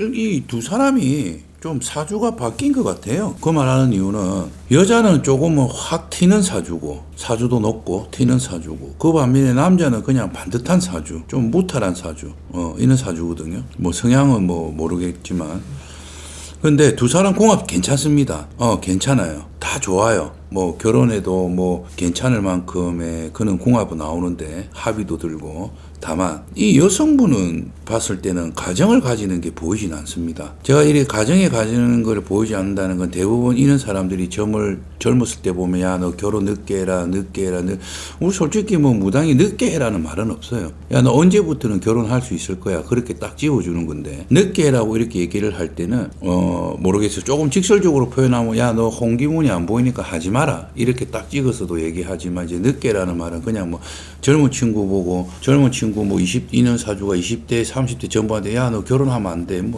이 두 사람이 좀 사주가 바뀐 것 같아요. 그 말하는 이유는 여자는 조금은 확 튀는 사주고 사주도 높고 튀는 사주고 그 반면에 남자는 그냥 반듯한 사주 좀 무탈한 사주 어 이런 사주거든요. 뭐 성향은 뭐 모르겠지만 근데 두 사람 궁합 괜찮습니다. 어, 괜찮아요. 다 좋아요. 뭐 결혼해도 뭐 괜찮을 만큼의 그런 궁합은 나오는데 합의도 들고 다만 이 여성분은 봤을 때는 가정을 가지는 게 보이진 않습니다. 제가 이렇게 가정에 가지는 걸 보이지 않는다는 건 대부분 이런 사람들이 점을 젊었을 때 보면 야 너 결혼 늦게 해라 늦게 해라 늦... 우리 솔직히 뭐 무당이 늦게 해라는 말은 없어요. 야 너 언제부터는 결혼할 수 있을 거야 그렇게 딱 집어주는 건데 늦게 해라고 이렇게 얘기를 할 때는 어 모르겠어요. 조금 직설적으로 표현하면 야 너 홍기문이 안 보이니까 하지 마 라. 이렇게 딱 찍어서도 얘기하지만 이제 늦게라는 말은 그냥 뭐 젊은 친구 보고 젊은 친구 뭐 22년 사주가 20대 30대 전부한테 야너 결혼하면 안 돼. 뭐